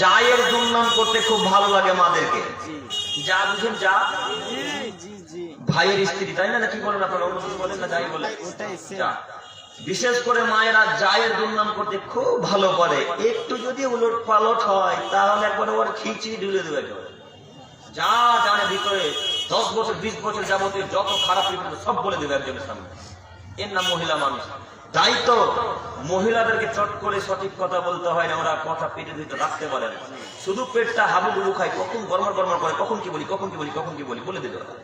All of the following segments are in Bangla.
জায়ের দুর্নাম করতে খুব ভালো লাগে মাদেরকে। যা বুঝেন যা। জি জি জি। ভাইয়ের স্ত্রী তাই না? না কি বলেন আপনারা? অন্য কিছু বলেন না যাই বলে। বিশেষ করে মায়েরা জায়ের দুর্নাম করতে খুব ভালো পারে একটু যদি উলট পালট হয় তাহলে একবার ওর খিচড়ি ঢুলে দেবে একেবারে। যা জানে ভিতরে দশ বছর বিশ বছর যাবতীয় যত খারাপ সব বলে দেবে একজনের সামনে। এর নাম মহিলা মানুষ। তাই তো মহিলাদেরকে চট করে সঠিক কথা বলতে হয় না ওরা কথা পেটে ভিতরে রাখতে পারে না। শুধু পেটটা হাবুডুবু খায় কখন গরমার গরমার করে কখন কি বলি কখন কি বলি কখন কি বলি বলে দেবে ওরা।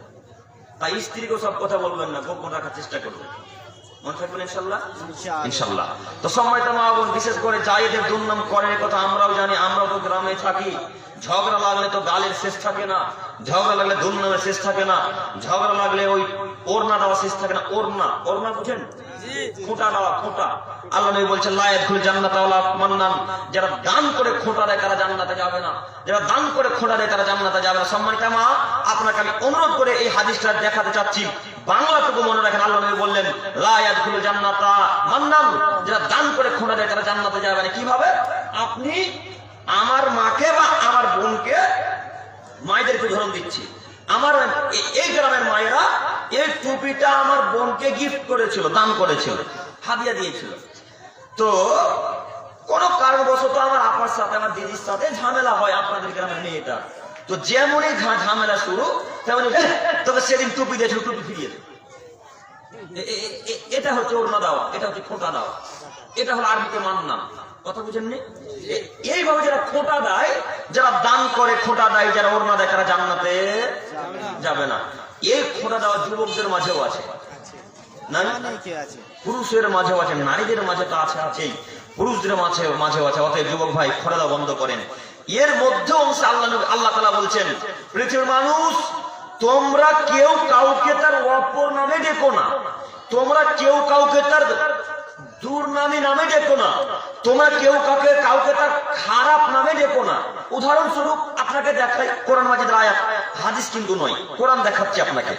তাই স্ত্রীকেও সব কথা বলবেন না গোপন রাখার চেষ্টা করবেন। মনে থাকবেন ইনশাল্লাহ? ইনশাল্লাহ। তো সময়টা মা বোন বিশেষ করে জায়েদের দুর্নাম করেন কথা আমরাও জানি আমরাও তো গ্রামে থাকি। ঝগড়া লাগলে তো গালের শেষ থাকে না ঝগড়া লাগলে দুর্নামের শেষ থাকে না ঝগড়া লাগলে ওই ওড়না দেওয়া শেষ থাকে না। ওড়না ওড়না বুঝেন? খোঁটা বলছেন দান করে খোঁটা দেয়, তারা যাবে না। যারা দান করে দেয়, তারা জান্নাতে যাবে না। আপনাকে আমি অনুরোধ করে এই হাদিসটা দেখাতে চাচ্ছি। মনে রাখেন বললেন জান্নাতা দান করে দেয়, তারা যাবে না। কীভাবে? আপনি আমার মাকে বা আমার বোনকে মায়েদেরকে উদাহরণ দিচ্ছি। আমার এই গ্রামের মায়েরা এই টুপিটা আমার বোনকে গিফট করেছিল, দান করেছিল, হাদিয়া দিয়েছিল। তো কোন কারণবশত আমার আপার সাথে, আমার দিদির সাথে ঝামেলা হয়, আপনাদের গ্রামের মেয়েটা। তো যেমনই ঝামেলা শুরু তেমনি তোকে সেদিন টুপি দিয়েছিল টুপি ফিরিয়ে দে এ- এ- এ- এটা হচ্ছে ওড়না দেওয়া, এটা হচ্ছে খোঁটা দেওয়া। এটা হলো আরবিতে মান্না। কথা বুঝেননি এইভাবে যারা খোঁটা দেয়, যারা দান করে খোঁটা দেয়, যারা ওড়না দেয়, তারা জান্নাতে যাবে না। এই খোঁটা দেওয়া যুবকদের মাঝেও আছে। পুরুষের মাঝেও আছে নারীদের মাঝে তো আছে আছেই। পুরুষদের মাঝে মাঝেও আছে। অতএব যুবক ভাই খোঁড়া বন্ধ করেন। এর মধ্যে অংশ আল্লাহ আল্লাহ তালা বলছেন পৃথিবীর মানুষ তোমরা কেউ কাউকে তার অপর নামে ডেকো না। তোমরা কেউ কাউকে তার দুর্নামী নামে ডেকো না। তোমরা কেউ কাউকে কাউকে তার খারাপ নামে ডেকো না। উদাহরণস্বরূপ আপনাকে দেখাই কোরআন মাজিদের আয়াত। হাদিস কিন্তু নয় কোরআন দেখাচ্ছি আপনাকে।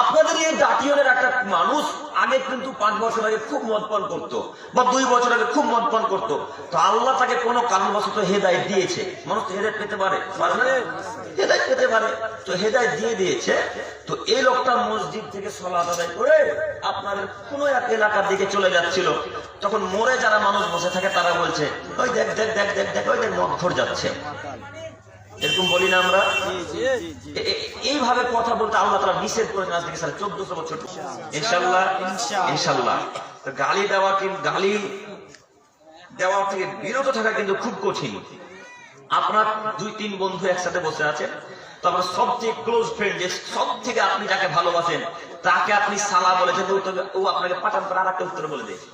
আপনাদের এই জাতীয়দের একটা মানুষ আগে কিন্তু পাঁচ বছর আগে খুব মদ পান করতো, বা দুই বছর আগে খুব মদ পান করতো। তো আল্লাহ তাকে কোনো কারণবশত হেদায় দিয়েছে। মানুষ তো হেদায়ত পেতে পারে। হেদায় পেতে পারে। তো হেদায় দিয়ে দিয়েছে। তো এই লোকটা মসজিদ থেকে সলা আদায় করে আপনাদের কোনো এক এলাকার দিকে চলে যাচ্ছিল। তখন মোড়ে যারা মানুষ বসে থাকে, তারা বলছে, ওই দেখ দেখ দেখ দেখ দেখ, ওই দেখ, মদ খোর যাচ্ছে। এরকম বলি না আমরা? এইভাবে কথা বলতে আল্লাহ তারা নিষেধ করেছেন আজ থেকে চোদ্দশো বছর। ইনশাল্লাহ ইনশাল্লাহ গালি দেওয়া কিন্তু গালি দেওয়া থেকে বিরত থাকা কিন্তু খুব কঠিন। আপনার দুই তিন বন্ধু একসাথে বসে আছেন। তো আপনার সবচেয়ে ক্লোজ ফ্রেন্ড যে সব থেকে আপনি যাকে ভালোবাসেন তাকে আপনি সালা বলেছেন ও ও আপনাকে পাঠান করে আর একটা উত্তর বলে দিয়েছে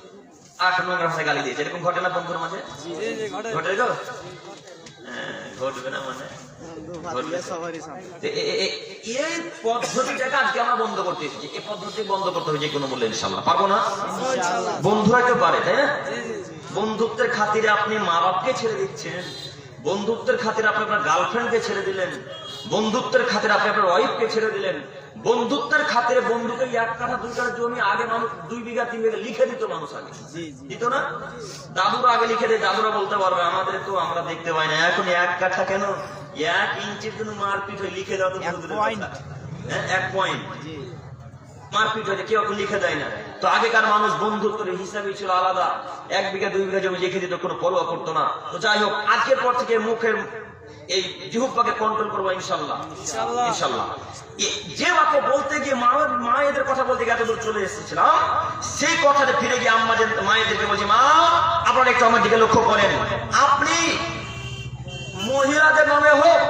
আট নম্বর গালি দিয়েছে। এরকম ঘটনা বন্ধুর মাঝে? ঘটে। আজকে আমরা বন্ধ করতে পদ্ধতি বন্ধ করতে হবে যে কোনো না বন্ধুত্বের খাতিরে আপনি মা বাপকে ছেড়ে দিচ্ছেন বন্ধুত্বের খাতিরে আপনি আপনার গার্লফ্রেন্ডকে ছেড়ে দিলেন বন্ধুত্বের খাতিরে আপনি আপনার ওয়াইফকে ছেড়ে দিলেন। বন্ধুত্বের খাতিরে বন্ধুকে এক কাঠা দুই কাঠা জমি আগে মানুষ দুই বিঘা তিন বিঘা লিখে দিত মানুষ আগে। দিত না? দাদুরা আগে লিখে দেয় দাদুরা বলতে পারবে আমাদের তো আমরা দেখতে পাই না। এখন এক কাঠা কেন? এক ইঞ্চির জন্য মারপিট হয়ে লিখে দাও তো এক। কথা। হ্যাঁ, এক পয়েন্ট মারপিট হয়েছে কেউ লিখে দেয় না। তো আগেকার মানুষ বন্ধুত্বের হিসাবে ছিল আলাদা। এক বিঘা দুই বিঘা জমি লিখে দিত কোনো পরোয়া করতো না। তো যাই হোক আজকের পর থেকে মুখের এই জিহুব্বাকে কন্ট্রোল করব ইনশাল্লাহ ইনশাল্লাহ যে বাক্য বলতে গিয়ে মা মায়েদের কথা বলতে গিয়ে এতদূর চলে এসেছিলাম সেই কথাতে ফিরে গিয়ে আম্মা যে মায়েদেরকে বলছি মা আপনারা একটু আমার দিকে লক্ষ্য করেন। আপনি মহিলাদের নামে হোক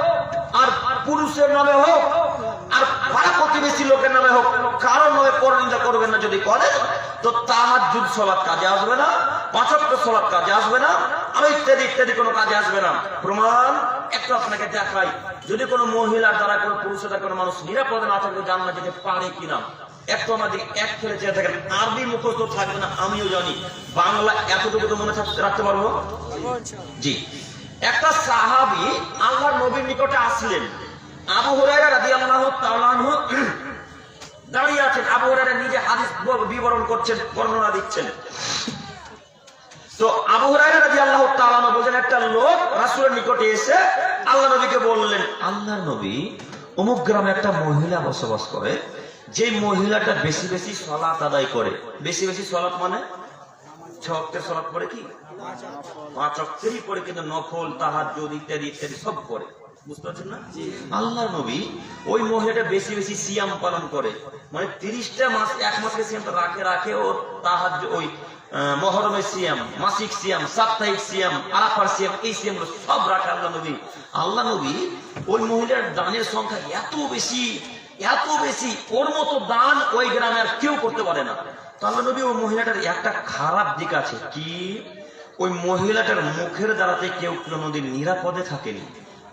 আর পুরুষের নামে হোক আর পাড়া প্রতিবেশী লোকের নামে হোক কারোর নামে পরনিন্দা করবেন না যদি করেন তো তাহার যুদ্ধ সলাৎ কাজে আসবে না পাঁচক্য সলাৎ কাজে আসবে না আর ইত্যাদি ইত্যাদি কোনো কাজে আসবে না। প্রমাণ একটু আপনাকে দেখাই, যদি কোনো মহিলার দ্বারা, কোনো পুরুষের কোনো মানুষ নিরাপদে না থাকলে জানলা যেতে পারে কিনা? একটু আমাদের এক ফেলে চেয়ে থাকেন। আরবি মুখস্থ থাকবে না, আমিও জানি। বাংলা এতটুকু তো মনে রাখতে পারব? জি। একটা সাহাবি আল্লাহ নবীর নিকটে আসলেন। আবু দাঁড়িয়ে আছেন। আবু হুরায়রা নিজে হাদিস বিবরণ করছেন, বর্ণনা দিচ্ছেন। তো আবু একটা লোক রাসূলের নিকটে এসে আল্লাহ নবীকে বললেন আল্লাহর নবী অমুক গ্রামে একটা মহিলা বসবাস করে যে মহিলাটা বেশি বেশি সলাত আদায় করে। বেশি বেশি সলাত মানে? ছক্কের সলাত পড়ে কি? পাঁচ অক্ষরই পড়ে কিন্তু নফল তাহাজ্জুদ ইত্যাদি ইত্যাদি সব করে বুঝতে পারছেন না? আল্লাহ নবী ওই মহিলাটা বেশি বেশি সিয়াম পালন করে। মানে তিরিশটা মাস এক মাসের সিয়াম রাখে রাখে ও তাহাজ ওই মহরমের সিয়াম, মাসিক সিয়াম, সাপ্তাহিক সিয়াম, আরাফার সিয়াম, এই সিয়াম সব রাখে আল্লাহ নবী। আল্লাহ নবী ওই মহিলার দানের সংখ্যা এত বেশি এত বেশি, ওর মতো দান ওই গ্রামে আর কেউ করতে পারে না। তো আল্লাহ নবী ওই মহিলাটার একটা খারাপ দিক আছে কি? ওই মহিলাটার মুখের দ্বারাতে কেউ কোনোদিন নিরাপদে থাকেনি।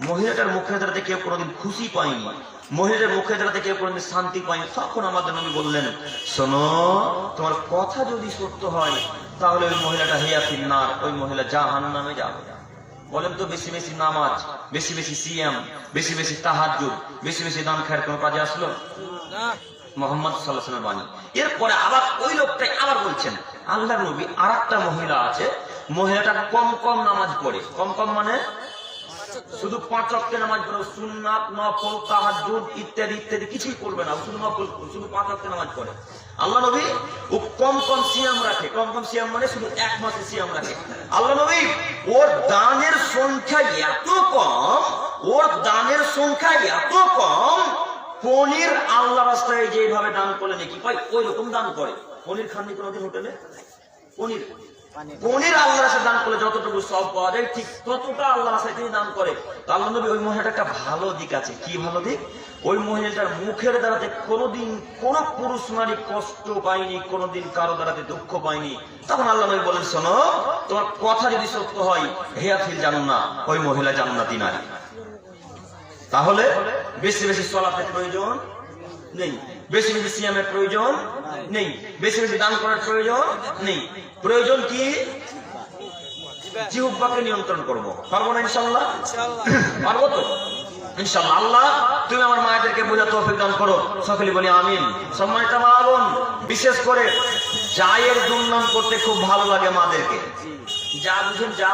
মহিলাটার মুখের দ্বারাতে কেউ কোনোদিন খুশি পায়নি। মহিলার মুখে দ্বারাতে কেউ কোনোদিন শান্তি পায়নি তখন আমাদের নবী বললেন, শোনো, তোমার কথা যদি সত্য হয়, তাহলে ওই মহিলাটা হেয়া ফিন্নার, ওই মহিলা জাহান নামে যাবে। বলেন তো, বেশি বেশি নামাজ, বেশি বেশি সিয়াম, বেশি বেশি তাহাজ্জুদ, বেশি বেশি দান খায়ের কোনো কাজে আসলো? মোহাম্মদ সাল্লাহামের বাণী। এরপরে আবার ওই লোকটাই আবার বলছেন আল্লাহ নবী আর মহিলা আছে, মহিলাটা কম কম নামাজ পড়ে। কম কম মানে? শুধু পাঁচ অক্টে নামাজ পড়ে, সুন্নাত, নফল, তাহাজ্জুদ ইত্যাদি ইত্যাদি কিছুই করবে না শুধু নফল শুধু পাঁচ অক্টে নামাজ পড়ে। আল্লাহ নবী ও কম কম সিয়াম রাখে। কম কম সিয়াম মানে শুধু এক মাসে সিয়াম রাখে। আল্লাহ নবী, ওর দানের সংখ্যা এত কম, ওর দানের সংখ্যা এত কম, পনির আল্লাহ রাস্তায় যেভাবে দান করলে নাকি? পাই ওই রকম দান করে। পনির খাননি কোনোদিন হোটেলে? পনির। রাস্তায় দান করলে যতটুকু সব পাওয়া যায়, ঠিক ততটা দান করে। আল্লাহ নবী ওই মহিলাটার একটা ভালো দিক আছে। কি ভালো দিক? ওই মহিলাটার মুখের দ্বারাতে কোনোদিন কোন পুরুষ নারী কষ্ট পায়নি, কোনোদিন কারও দ্বারাতে দুঃখ পায়নি। তখন আল্লাহ নবী বলেন শোনো, তোমার কথা যদি সত্য হয় হেয়া ফিল জানো না ওই মহিলা জান্নাতি নারী। তাহলে বেশি বেশি চলাতে প্রয়োজন নেই। বেশি বেশি সিয়ামের প্রয়োজন নেই। বেশি বেশি দান করার প্রয়োজন নেই। প্রয়োজন কি? জিহুব্বাকে নিয়ন্ত্রণ করব। পারব না ইনশাল্লাহ পারব তো? ইনশাল্লাহ আল্লাহ তুমি আমার মায়েদেরকে বোঝা তৌফিক দান করো। সকলে বলি আমিন। সম্মানিত মা বোন বিশেষ করে জায়ের দুর্নাম করতে খুব ভালো লাগে মাদেরকে। যা বুঝেন যা।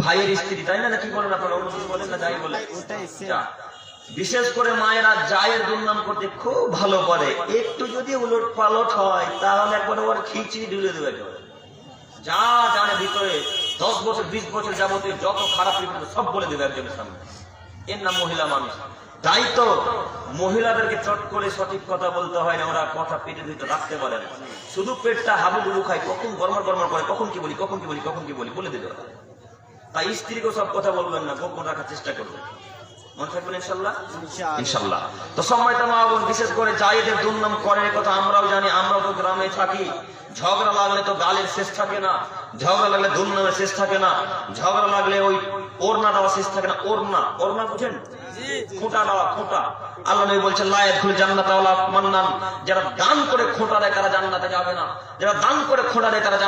ভাইয়ের স্ত্রী তাই না? কি বলেন আপনারা? বলেন না যাই বলে যা। বিশেষ করে মায়েরা জায়ের দুর্নাম করতে খুব ভালো পারে। একটু যদি উলট পালট হয়, তাহলে একবার ওর খিচড়ি ঢুলে দেবে। যা জানে ভিতরে, দশ বছর, বিশ বছর যাবতীয় যত খারাপ সব বলে দেবে একজনের সামনে। এর নাম মহিলা মানুষ। তাই তো মহিলাদেরকে চট করে সঠিক কথা বলতে হয় না, ওরা কথা পেটে ভিতরে রাখতে পারে না। শুধু পেটটা হাবুডুবু খায়, কখন গরমার গরমার করে, কখন কি বলি, কখন কি বলি, কখন কি বলি, বলে দেবে তাই স্ত্রীকেও সব কথা বলবেন না, গোপন রাখার চেষ্টা করবেন। মনে থাকবেন ইনশাল্লাহ ইনশাল্লাহ তো সময়টা মা বোন বিশেষ করে জায়েদের দুর্নাম করেন কথা আমরাও জানি আমরাও তো গ্রামে থাকি। ঝগড়া লাগলে তো গালের শেষ থাকে না ঝগড়া লাগলে দুর্নামের শেষ থাকে না ঝগড়া লাগলে ওই ওরনা দেওয়া শেষ থাকে না। ওরনা ওরনা বুঝেন? খোঁটা তারা দান করে তারা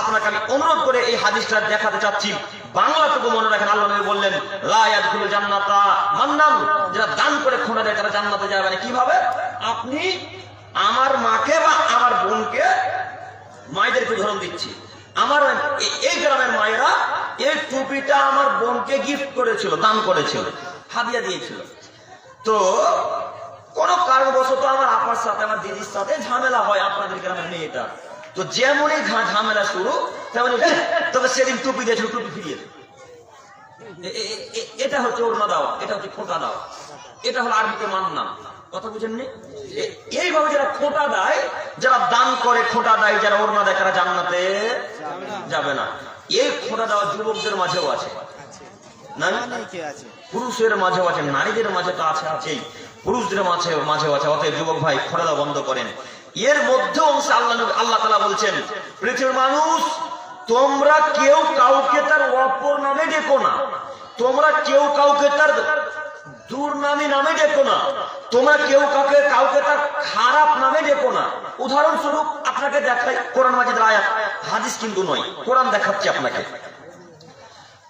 আপনাকে আমি অনুরোধ করে এই হাদিসটা দেখাতে চাচ্ছি। মনে রাখেন জান্নাতা দান করে তারা জান্নাতে যাবে না। কীভাবে? আপনি আমার মাকে বা আমার বোনকে মায়েদেরকে উদাহরণ দিচ্ছি। আমার এই গ্রামের মায়েরা এই টুপিটা আমার বোনকে গিফট করেছিল, দান করেছিল, হাদিয়া দিয়েছিল। তো কোন কারণবশত আমার আপার সাথে, আমার দিদির সাথে ঝামেলা হয়, আপনাদের গ্রামের মেয়েটা। তো যেমনই ঝামেলা শুরু তেমনি তবে সেদিন টুপি দিয়েছিল, টুপি ফিরিয়ে এটা হচ্ছে ওড়না দেওয়া, এটা হচ্ছে খোঁটা দেওয়া। এটা হলো আরবিতে মান্না। কথা বুঝেননি? এইভাবে যারা খোঁটা দেয়, যারা দান করে খোঁটা দেয়, যারা ওড়না দেয়, তারা জান্নাতে যাবে না। এই খোঁটা দেওয়া যুবকদের মাঝেও আছে। পুরুষের মাঝেও আছে নারীদের মাঝে তো আছে আছেই। পুরুষদের মাঝে মাঝেও আছে। অতএব যুবক ভাই খোঁড়া দেওয়া বন্ধ করেন। এর মধ্যে অংশ আল্লাহ আল্লাহ তালা বলছেন পৃথিবীর মানুষ তোমরা কেউ কাউকে তার অপর নামে ডেকো না। তোমরা কেউ কাউকে তার দুর্নামী নামে ডেকো না। তোমরা কেউ কাউকে কাউকে তার খারাপ নামে ডেকো না। উদাহরণস্বরূপ, আপনাকে দেখাই কোরআন মাজিদের আয়াত। হাদিস কিন্তু নয়, কোরআন দেখাচ্ছি আপনাকে।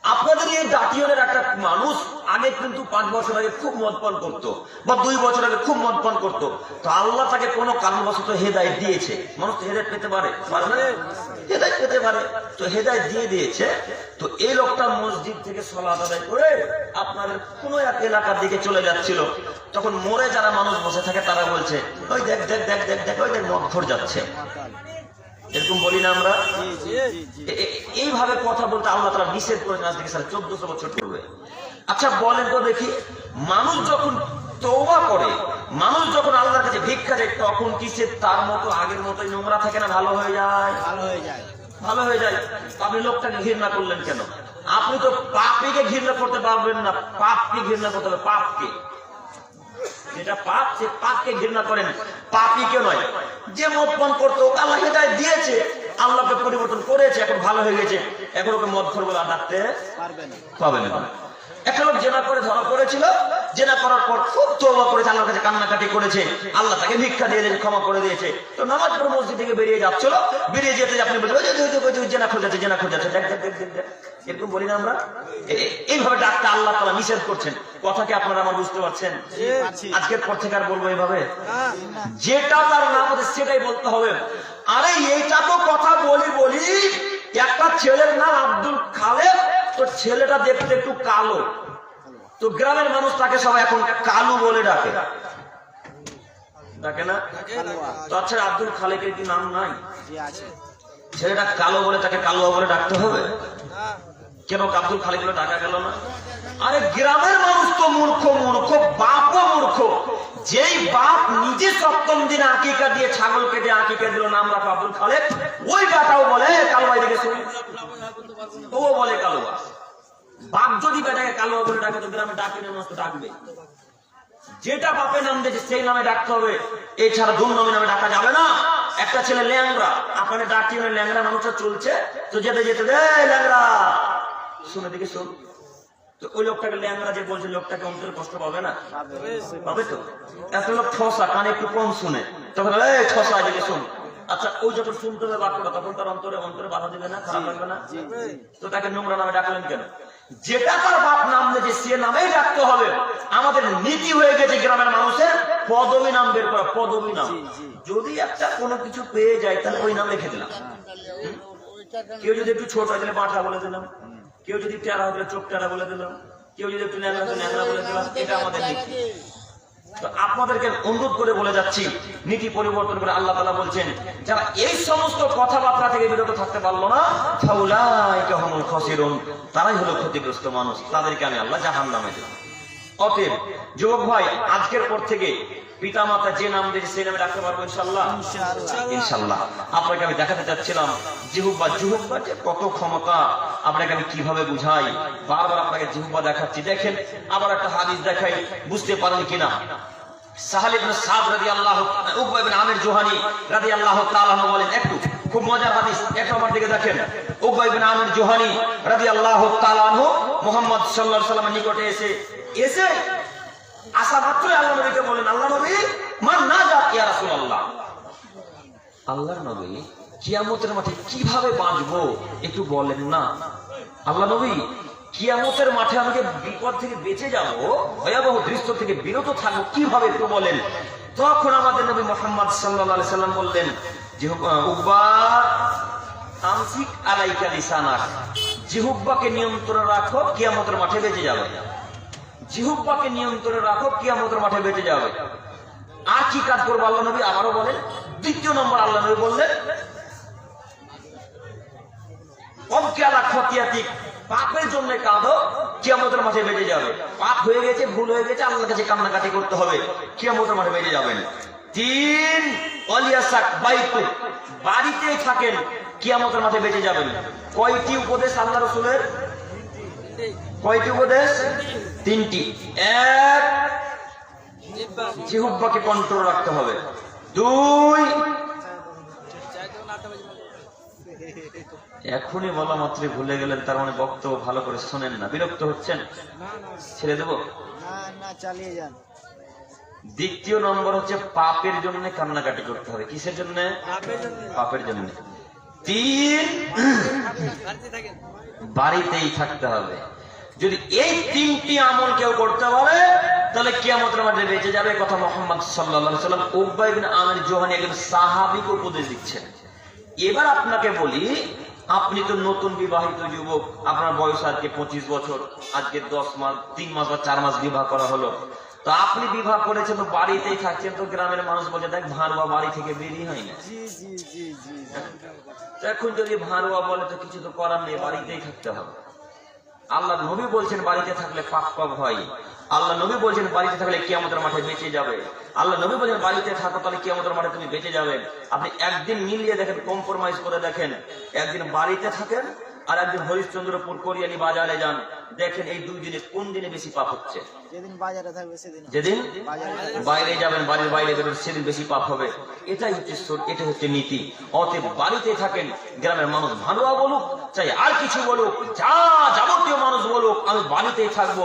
আপনাদের এই জাতীয়দের একটা মানুষ আগে কিন্তু পাঁচ বছর আগে খুব মদ পান করতো, বা দুই বছর আগে খুব মদ পান করতো। তো আল্লাহ তাকে কোনো কারণবশত হেদায় দিয়েছে। মানুষ তো হেদায়ত পেতে পারে। না? পেতে পারে। তো হেদায় দিয়ে দিয়েছে। তো এই লোকটা মসজিদ থেকে সলা আদায় করে আপনাদের কোনো এক এলাকার দিকে চলে যাচ্ছিল। তখন মোড়ে যারা মানুষ বসে থাকে, তারা বলছে, ওই দেখ দেখ দেখ দেখ দেখ, ওই দেখ, মদ ঘর যাচ্ছে। এরকম বলি না আমরা? এইভাবে কথা বলতে আল্লাহ তারা নিষেধ করেছেন আজ থেকে স্যার চোদ্দশো বছর পূর্বে। আচ্ছা বলেন তো দেখি মানুষ যখন তৌবা করে মানুষ যখন আল্লাহর কাছে ভিক্ষা দেয় তখন কি সে তার মতো আগের মতোই নোংরা থাকে না ভালো হয়ে যায়? ভালো হয়ে যায়। ভালো হয়ে যায়। আপনি লোকটাকে ঘৃণা করলেন কেন? আপনি তো পাপিকে ঘৃণা করতে পারবেন না। পাপকে ঘৃণা করতে হবে পাপকে। যেটা পাপ সে পাপকে ঘৃণা করেন পাপিকে নয়। যে মদপান করতো আল্লাহ হেদায় দিয়েছে আল্লাহকে পরিবর্তন করেছে এখন ভালো হয়ে গেছে। এখন ওকে মদ খোর বলে আর ডাকতে পারবে না। পাবেন একটা লোক জেনা করে ধরা পড়েছিল। জেনা করার পর খুব তোবা করেছে আল্লাহর কাছে কান্নাকাটি করেছে। আল্লাহ তাকে ভিক্ষা দিয়ে দিয়েছে ক্ষমা করে দিয়েছে। তো নামাজ পড়ে মসজিদ থেকে বেরিয়ে যাচ্ছিল। বেরিয়ে যেতে আপনি বলছেন জেনা খোঁজাচ্ছে জেনা খোঁজাচ্ছে দেখ দেখ দেখ দেখ। এরকম বলি না আমরা? এইভাবে ডাকতে আল্লাহ তালা নিষেধ করছেন। কথা কি আপনারা আমার বুঝতে পারছেন? আজকের পর থেকে আর বলব এইভাবে যেটা তার নাম আছে সেটাই বলতে হবে। আরে এইটা তো কথা বলি বলি। একটা ছেলের নাম আব্দুল খালেদ তো ছেলেটা দেখতে একটু কালো। তো গ্রামের মানুষ তাকে সবাই এখন কালু বলে ডাকে। ডাকে না? কালুয়া। তো আচ্ছা আব্দুল খালেকের কি নাম নাই? ছেলেটা কালো বলে তাকে কালুয়া বলে ডাকতে হবে? কেন আব্দুল খালিক বলে ডাকা গেল না? আরে গ্রামের মানুষ তো মূর্খ মূর্খ, বাপও মূর্খ। যেই বাপ নিজে সপ্তম দিনে আকিকা দিয়ে ছাগল কেটে আকিকা দিল, নাম রাখো আব্দুল খালেক, ওই বেটাও বলে কালুয়া দিকে শুনি ও বলে কালুয়া। বাপ যদি বেটাকে কালুয়া বলে ডাকে, তো গ্রামে ডাকে না ডাকবে। যেটা বাপের নাম দিয়েছে, সেই নামে ডাকতে হবে। এছাড়া দুর্নামী নামে নামে ডাকা যাবে না। একটা ছেলে ল্যাংরা আপনার ডাকি ল্যাংরা মানুষটা চলছে। তো যেতে যেতে ল্যাংরা শুনে দিকে শুন। তো ওই লোকটাকে ল্যাংরা যে বলছে লোকটাকে অন্তরে কষ্ট পাবে না? পাবে তো? এত লোক ঠসা কানে একটু কম শুনে। তখন এই ঠসা এদিকে শুন। আচ্ছা ওই যখন শুনতে হবে বাক্যটা তখন তার অন্তরে অন্তরে বাধা দিবে না খারাপ লাগবে না? তো তাকে নোংরা নামে ডাকলেন কেন? যেটা তার বাপ নাম দিয়েছে সে নামেই ডাকতে হবে আমাদের নীতি হয়ে গেছে গ্রামের মানুষের পদবী নাম বের করা পদবী নাম। যদি একটা কোনো কিছু পেয়ে যায় তাহলে ওই নাম লিখে দিলাম। কেউ যদি একটু ছোট হয় তাহলে বলে দিলাম। কেউ যদি টেরা হয় চোখ টেরা বলে দিলাম কেউ যদি একটু ন্যাংরা হয় ন্যাংরা বলে দিলাম এটা আমাদের নীতি। তো আপনাদেরকে অনুরোধ করে বলে যাচ্ছি, নীতি পরিবর্তন করে আল্লাহ তালা বলছেন, যারা এই সমস্ত কথাবার্তা থেকে বিরত থাকতে পারল না তারাই হলো ক্ষতিগ্রস্ত মানুষ। তাদেরকে আমি আল্লাহ জাহান নামে দেব। অতএব, যুবক ভাই, আজকের পর থেকে পিতা মাতা যে নাম দিয়েছে সেই নামে রাখতে পারব ইনশাল্লাহ ইনশাল্লাহ আপনাকে আমি দেখাতে চাচ্ছিলাম জিহুব্বা জিহুব্বা যে কত ক্ষমতা আপনাকে আমি কীভাবে বুঝাই? বারবার আপনাকে জিহুব্বা দেখাচ্ছি। দেখেন আবার একটা হাদিস দেখাই বুঝতে পারেন কিনা? সাহাল ইবনে সাদ রাদিয়াল্লাহু উকবা ইবনে আমির জোহানি রাদিয়াল্লাহু তাআলা আনহু বলেন একটু খুব মজার হাদিস একটু আমার দিকে দেখেন। উকবা ইবনে আমির জোহানি রাদিয়াল্লাহু তাআলা আনহু মুহাম্মদ সাল্লাল্লাহু আলাইহি ওয়াসাল্লামের নিকটে এসে এসে আসা মাত্রই আল্লাহ নবীকে বলেন, আল্লাহ নবী, মান না যা ইয়া রাসূলুল্লাহ। আল্লাহর নবী কিয়ামতের মাঠে কীভাবে বাঁচবো একটু বলেন না। আল্লাহ নবী, কিয়ামতের মাঠে আমাকে বিপদ থেকে বেঁচে যাব, ভয়াবহ দৃশ্য থেকে বিরত থাকব কীভাবে একটু বলেন। তখন আমাদের নবী মোহাম্মদ সাল্লাল্লাহু সাল্লাম বললেন আলাইকা নিয়ন্ত্রণে রাখো, কিয়ামতের মাঠে বেঁচে যাবে। জিহুব্বাকে নিয়ন্ত্রণে রাখো, কিয়ামতের মাঠে বেঁচে যাবে। আর কি কাজ করব আল্লাহ নবী? আবারও বলেন দ্বিতীয় নম্বর আল্লাহ নবী বললেন জন্য কাঁদো মাঠে বেঁচে যাবে। হয়ে গেছে, ভুল হয়ে গেছে, আল্লাহর কাছে করতে হবে, কিয়ামতের মাঠে বেঁচে যাবেন। তিন বাড়িতেই থাকেন, কিয়ামতের মাঠে বেঁচে যাবেন। কয়টি উপদেশ কয়টি উপদেশ? তিনটি। এক জিহুব্বাকে কন্ট্রোল রাখতে হবে। দুই এখনই বলা মাত্রই ভুলে গেলেন তার মানে বক্তব্য ভালো করে শোনেন না। বিরক্ত হচ্ছেন? ছেড়ে দেব? না না চালিয়ে যান। দ্বিতীয় নম্বর হচ্ছে পাপের জন্য কান্নাকাটি করতে হবে। কিসের জন্য? পাপের জন্য। তিন বাড়িতেই থাকতে হবে। যদি এই তিনটি আমল কেউ করতে পারে তাহলে কিয়ামতের মাঠে বেঁচে যাবে কথা মোহাম্মদ সাল্লাম উব্বাই বিন আমির জোহানি একজন সাহাবিকে উপদেশ দিচ্ছেন। এবার আপনাকে বলি আপনি তো নতুন বিবাহিত যুবক আপনার বয়স আজকে পঁচিশ বছর আজকে দশ মাস তিন মাস বা চার মাস বিবাহ করা হলো। তো আপনি বিবাহ করেছেন তো বাড়িতেই থাকছেন তো গ্রামের মানুষ বলে দেখ ভাড়ুয়া বাড়ি থেকে বেরিয়ে হয় না। এখন যদি ভাড়ুয়া বলে তো কিছু তো করার নেই বাড়িতেই থাকতে হবে। আল্লাহ নবী বলছেন বাড়িতে থাকলে পাপ পাপ হয়। আল্লাহ নবী বলছেন বাড়িতে থাকলে কে কিয়ামতের মাঠে বেঁচে যাবে। আল্লাহ নবী বলছেন বাড়িতে থাকো তাহলে কিয়ামতের মাঠে তুমি বেঁচে যাবে। আপনি একদিন মিলিয়ে দেখেন কম্প্রোমাইজ করে দেখেন। একদিন বাড়িতে থাকেন আর একদিন হরিশ্চন্দ্রপুর কোরিয়ানি বাজারে যান। দেখেন এই দুই দিনে কোন দিনে বেশি পাপ হচ্ছে? যেদিন বাজারে থাকবে সেদিন যেদিন? বাইরে যাবেন বাড়ির বাইরে বেরোন সেদিন বেশি পাপ হবে। এটাই হচ্ছে এটা হচ্ছে নীতি। অতএব বাড়িতে থাকেন গ্রামের মানুষ ভালোয়া বলুক চাই আর কিছু বলুক যা যাবতীয় মানুষ বলুক আমি বাড়িতেই থাকব।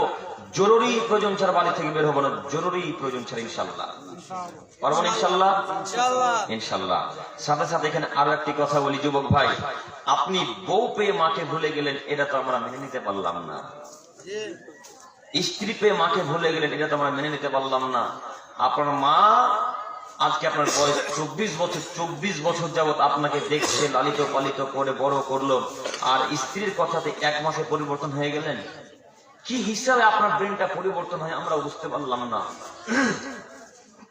জরুরি প্রয়োজন ছাড়া বাড়ি থেকে বের হব না জরুরি প্রয়োজন ছাড়া ইনশাল্লাহ পারব না ইনশাল্লাহ ইনশাল্লাহ সাথে সাথে এখানে আরও একটি কথা বলি যুবক ভাই। আপনি বউ পেয়ে মাকে ভুলে গেলেন, এটা তো আমরা মেনে নিতে পারলাম না। স্ত্রী পেয়ে মাকে ভুলে গেলেন, এটা তো আমরা মেনে নিতে পারলাম না। আপনার মা আজকে আপনার বয়স চব্বিশ বছর চব্বিশ বছর যাবত আপনাকে দেখছে, লালিত পালিত করে, বড় করল। আর স্ত্রীর কথাতে এক মাসে পরিবর্তন হয়ে গেলেন? কি হিসাবে আপনার ব্রেনটা পরিবর্তন হয় আমরা বুঝতে পারলাম না।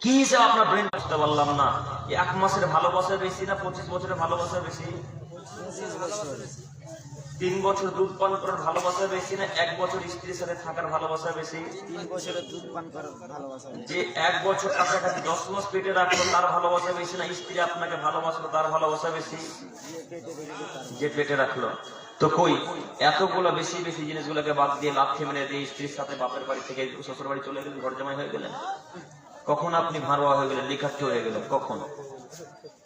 কি হিসাবে আপনার ব্রেন বুঝতে পারলাম না? এক মাসের ভালোবাসা বেশি না পঁচিশ বছরের ভালোবাসা বেশি? তিন বছর দুধ পান করার ভালোবাসা বেশি না এক বছর স্ত্রীর সাথে থাকার ভালোবাসা বেশি? তিন বছরের দুধ পান করার ভালোবাসা যে এক বছর কাছাকাছি দশ মাস পেটে রাখল তার ভালোবাসা বেশি না স্ত্রী আপনাকে ভালোবাসলো তার ভালোবাসা বেশি? যে পেটে রাখল। তো কই এতগুলো বেশি বেশি জিনিসগুলোকে বাদ দিয়ে লাথি মেরে দিয়ে স্ত্রীর সাথে বাপের বাড়ি থেকে শ্বশুর বাড়ি চলে গেলেন ঘর জামাই হয়ে গেলেন? কখন আপনি ভারোয়া হয়ে গেলেন লিখাচ্ছ হয়ে গেলেন কখন?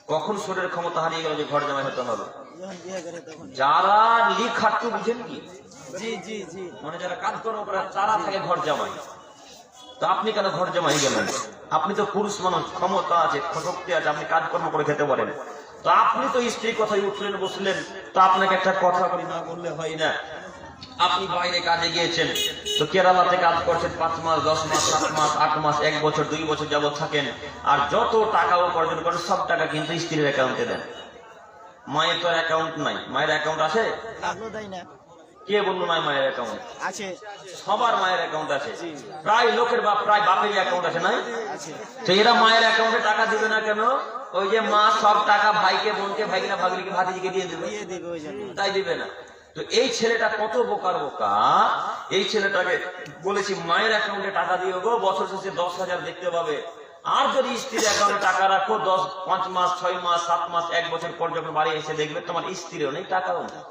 কখন শরীরের ক্ষমতা হারিয়ে গেল যে ঘর জামাই হতে হবে? যারা লিখাট্টু বুঝেন কি? জি জি জি। মানে যারা কাজকর্ম করে তারা থাকে ঘর জামাই। তো আপনি কেন ঘর জামাই গেলেন? আপনি তো পুরুষ মানুষ ক্ষমতা আছে শক্তি আছে আপনি কাজকর্ম করে খেতে পারেন। তো আপনি তো স্ত্রীর কথায় উঠলেন বসলেন তো আপনাকে একটা কথা বলি না বললে হয় না। আপনি বাইরে কাজে গিয়েছেন তো কেরালাতে কাজ করছেন পাঁচ মাস দশ মাস সাত মাস আট মাস এক বছর দুই বছর যাবত থাকেন। আর যত টাকা উপার্জন করেন সব টাকা কিন্তু স্ত্রীর অ্যাকাউন্টে দেন। মায়ের তো অ্যাকাউন্ট নাই। মায়ের অ্যাকাউন্ট আছে? কে বলল নাই মায়ের অ্যাকাউন্ট? আছে। সবার মায়ের অ্যাকাউন্ট আছে। প্রায় লোকের বাপ প্রায় বাপেরই অ্যাকাউন্ট আছে নাই? তো এরা মায়ের অ্যাকাউন্টে টাকা দিবে না কেন? ওই যে মা সব টাকা ভাইকে বোনকে ভাইকে না ভাগলিকে ভাতিজিকে দিয়ে দেবে। তাই দিবে না। তো এই ছেলেটা কত বোকার বোকা? এই ছেলেটাকে বলেছি মায়ের অ্যাকাউন্টে টাকা দিয়ে গো বছর শেষে দশ হাজার দেখতে পাবে। আর যদি স্ত্রীর অ্যাকাউন্টে টাকা রাখো দশ পাঁচ মাস ছয় মাস সাত মাস এক বছর পর যখন বাড়ি এসে দেখবে তোমার স্ত্রীও নেই টাকাও নেই।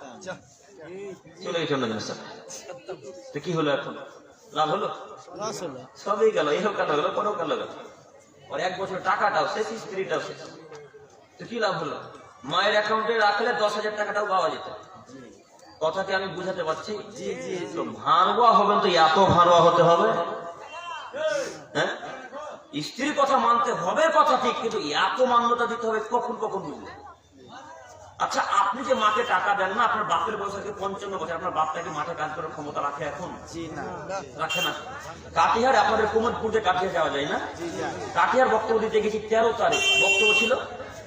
চলে গেছে অন্য তো কি হলো এখন? লাভ হলো? সবই গেল এও গেল গেল পরেও গেল গেল। ওর এক বছর টাকাটাও শেষ স্ত্রীটাও শেষ। তো কি লাভ হলো? মায়ের অ্যাকাউন্টে রাখলে দশ হাজার টাকাটাও পাওয়া যেত। কথাকে আমি বুঝাতে পারছি। জি জি তো হবেন তো এত ভাঁড়ুয়া হতে হবে? হ্যাঁ? স্ত্রীর কথা মানতে হবে কথা ঠিক কিন্তু এত মান্যতা দিতে হবে কখন কখন আচ্ছা আপনি যে মাকে টাকা দেন না আপনার বাপের বয়স আজকে পঞ্চান্ন বছর আপনার বাপটাকে মাঠে কাজ করার ক্ষমতা রাখে এখন? রাখে না। কাটিহার আপনাদের কুমোদপুর যে কাটিহার যাওয়া যায় না? কাটিহার বক্তব্য দিতে গেছি তেরো তারিখ। বক্তব্য ছিল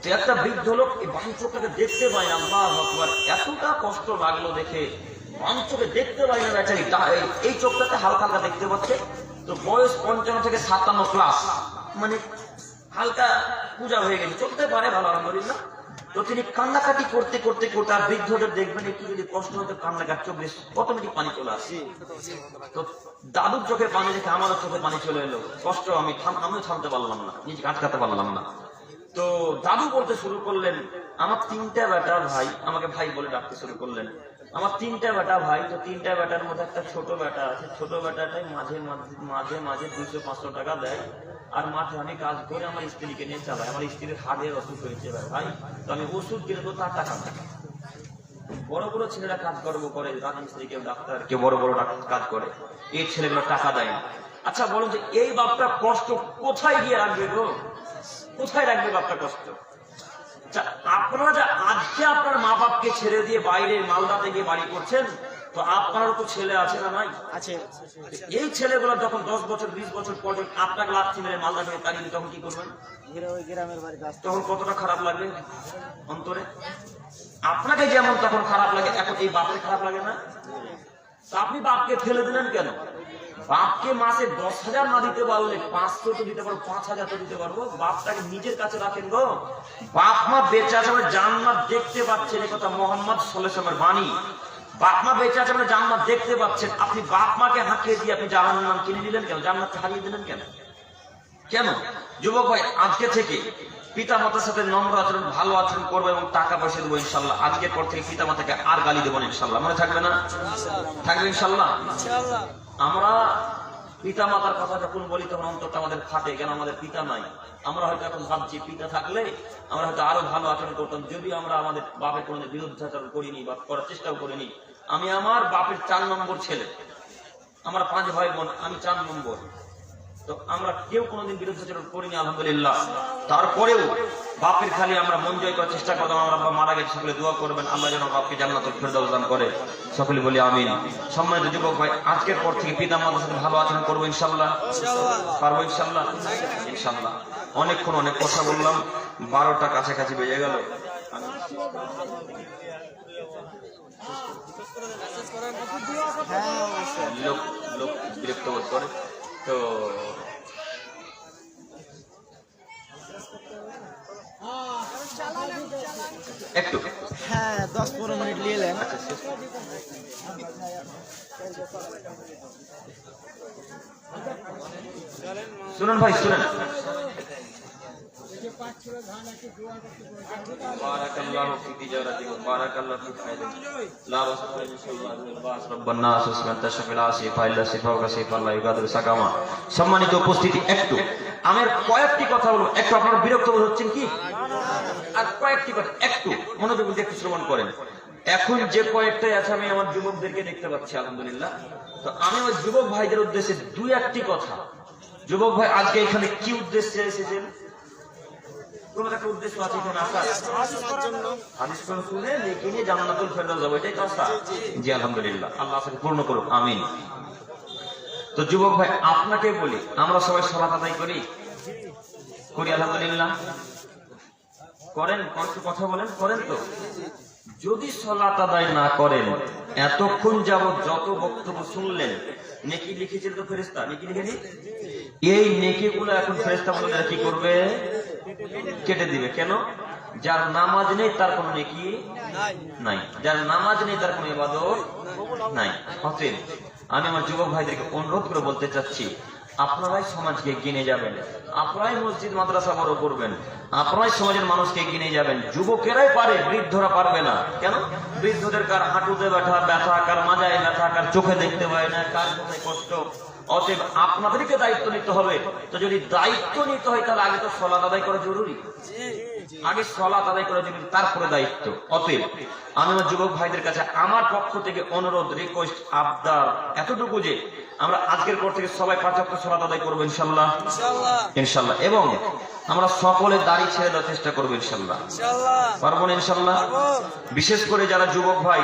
একটা বৃদ্ধ লোক এই বাম চোখটাকে দেখতে পায় না, আল্লাহ আকবার। এতটা কষ্ট লাগল দেখে। বাম চোখে দেখতে পায় না বেচারি। এই- চোখটাতে হালকা হালকা দেখতে পাচ্ছে। তো বয়স পঞ্চান্ন থেকে সাতান্ন প্লাস মানে হালকা পূজা হয়ে গেছে। চলতে পারে ভালো, আলহামদুলিল্লাহ। তো তিনি কান্নাকাটি করতে করতে করতে আর বৃদ্ধদের দেখবেন, একটু যদি কষ্ট হতো কান্নাকাটি চোখ অটোমেটিক পানি চলে আসে। তো দাদুর চোখে পানি দেখে আমারও চোখে পানি চলে এলো। কষ্ট, আমি আমিও থামতে পারলাম না। নিজেকে আটকাতে পারলাম না। তো দাদু বলতে শুরু করলেন, আমার তিনটা বেটা ভাই, আমাকে ভাই বলে ডাকতে শুরু করলেন। আমার তিনটা বেটা ভাই, তো তিনটা বেটার মধ্যে একটা ছোট বেটা আছে। ছোট বেটাটাই মাঝে মাঝে মাঝে দুইশো, পাঁচশো টাকা দেয়। আর মাঠে আমি কাজ করে আমার স্ত্রীকে নিয়ে চালাই আমার স্ত্রীর হাড়ের অসুখ হয়েছে ভাই তো আমি ওষুধ কিনে তো তার টাকা না বড় বড় ছেলেরা কাজ কর্ম করে রাজমিস্ত্রি কেউ ডাক্তার, কেউ বড় বড় কাজ করে। এই ছেলেগুলো টাকা দেয় আচ্ছা বলুন যে এই বাপটা কষ্ট কোথায় গিয়ে রাখবে গো? কোথায় রাখবে বাপটা কষ্ট? আচ্ছা, আপনারা যে আজকে আপনার মা বাপকে ছেড়ে দিয়ে বাইরে মালদাতে গিয়ে বাড়ি করছেন তো আপনারও তো ছেলে আছে না নাই? আছে। এই ছেলেগুলো যখন দশ বছর বিশ বছর পর আপনাকে লাথি মেরে মালদা করে তাড়িয়ে তখন কি করবেন? তখন কতটা খারাপ লাগবে অন্তরে? আপনাকে যেমন তখন খারাপ লাগে এখন এই বাপের খারাপ লাগে না? তা আপনি বাপকে ফেলে দিলেন কেন? বাপকে মাসে দশ হাজার না দিতে পারলে পাঁচশো তো দিতে পারব পাঁচ হাজার তো দিতে পারব বাপটাকে নিজের কাছে রাখেন গো। বাপ মা বেঁচে আছে মানে জান্নাত দেখতে পাচ্ছেন এই কথা মোহাম্মদ সাল্লামের বাণী। বাপ মা বেঁচে আছে মানে জান্নাত দেখতে পাচ্ছেন। আপনি বাপ মাকে হাঁকিয়ে দিয়ে আপনি জাহান্নার নাম কিনে নিলেন কেন? জান্নাতকে হারিয়ে দিলেন কেন? কেন? যুবক ভাই, আজকে থেকে পিতা মাতার সাথে নম্র আচরণ, ভালো আচরণ করব এবং টাকা পয়সা দেবো ইনশাল্লাহ। আজকের পর থেকে পিতা মাতাকে আর গালি দেবো ইনশাল্লাহ। মনে থাকবে না? থাকবে ইনশাল্লাহ। আমরা পিতা মাতার কথা যখন বলি, তখন অন্তরটা আমাদের ফাটে, কেন আমাদের পিতা নাই? আমরা হয়তো এখন ভাবছি পিতা থাকলে আমরা হয়তো আরও ভালো আচরণ করতাম যদি আমরা আমাদের বাপের কোনো বিরুদ্ধাচরণ করিনি বা করার চেষ্টাও করিনি। আমি আমার বাপের চার নম্বর ছেলে। আমার পাঁচ ভাই বোন, আমি চার নম্বর। তো আমরা কেউ কোনোদিন বিরুদ্ধাচরণ করিনি, আলহামদুলিল্লাহ। তারপরেও বাপের খালি আমরা মন জয় করার চেষ্টা করতাম আমরা বাবা মারা গেছে সকলে দোয়া করবেন আল্লাহ যেন বাপকে জান্নাতুল ফেরদাউস দান করে। সকলে বলি আমিন। সম্মানিত যুবক ভাই আজকের পর থেকে পিতা মাতার সাথে ভালো আচরণ করব ইনশাল্লাহ পারব ইনশাল্লাহ ইনশাল্লাহ অনেকক্ষণ অনেক কথা বললাম বারোটা কাছাকাছি বেজে গেল। হ্যাঁ লোক লোক বিরক্ত বোধ করে। তো একটু হ্যাঁ দশ পনেরো মিনিট নিয়ে এলেন আচ্ছা শেষ শুনুন ভাই শুনেন بارك الله في تجارتكم بارك الله في خيركم لا بأس إن شاء الله الباس رب الناس اسمه تشفي العاصي فإلا شفاء كشف الله يقدر سقما সম্মানিত উপস্থিতি একটু আমার কয়েকটি কথা বলবো একটু আপনারা বিরক্ত বোধ হচ্ছেন কি আর কয়েকটি কথা। একটু মনোযোগ দিয়ে একটু শ্রবণ করেন। এখন যে কয়েকটাই আছে, আমি আমার যুবকদেরকে দেখতে পাচ্ছি, আলহামদুলিল্লাহ। তো আমি আমার যুবক ভাইদের উদ্দেশ্যে দুই একটি কথা। যুবক ভাই, আজকে এখানে কি উদ্দেশ্যে এসেছেন? আপনাকে বলি, আমরা সবাই সালাত আদায় করি? করি, আলহামদুলিল্লাহ। করেন কথা বলেন, করেন তো? যদি সলাত আদায় না করেন, এতক্ষণ যাবত যত বক্তব্য শুনলেন, নেকি লিখেছিল তো ফেরেস্তা নেকি লিখেনি? এই নেকি গুলো এখন ফেরেস্তা বলে কি করবে? কেটে দিবে। কেন? যার নামাজ নেই, তার কোনো নেকি নাই। যার নামাজ নেই, তার কোনো ইবাদত নাই। অতএব, আমি আমার যুবক ভাইদেরকে অনুরোধ করে বলতে চাচ্ছি আপনারাই সমাজকে এগিয়ে যাবেন। আপনারাই মসজিদ, মাদ্রাসা বড় করবেন। আপনারাই সমাজের মানুষকে এগিয়ে যাবেন। যুবকেরাই পারে, বৃদ্ধরা পারবে না। কেন? বৃদ্ধদের কার হাঁটুতে ব্যথা ব্যথা, কার মাজায় ব্যথা, কার চোখে দেখতে পায় না, কার কোথায় কষ্ট। অতএব আপনাদেরকে দায়িত্ব নিতে হবে। তো যদি দায়িত্ব নিতে হয়, তাহলে আগে তো সলাদ আদায় করা জরুরি। আগে সলাত আদায় করা জরুরি, তারপরে দায়িত্ব। অতএব আমি আমার যুবক ভাইদের কাছে আমার পক্ষ থেকে অনুরোধ রিকোয়েস্ট আবদার এতটুকু যে আমরা আজকের পর থেকে সবাই পাঁচাত্তর সলাত আদায় করব ইনশাল্লাহ ইনশাল্লাহ এবং আমরা সকলে দাড়ি ছেড়ে দেওয়ার চেষ্টা করব ইনশাল্লাহ পারব না ইনশাল্লাহ বিশেষ করে যারা যুবক ভাই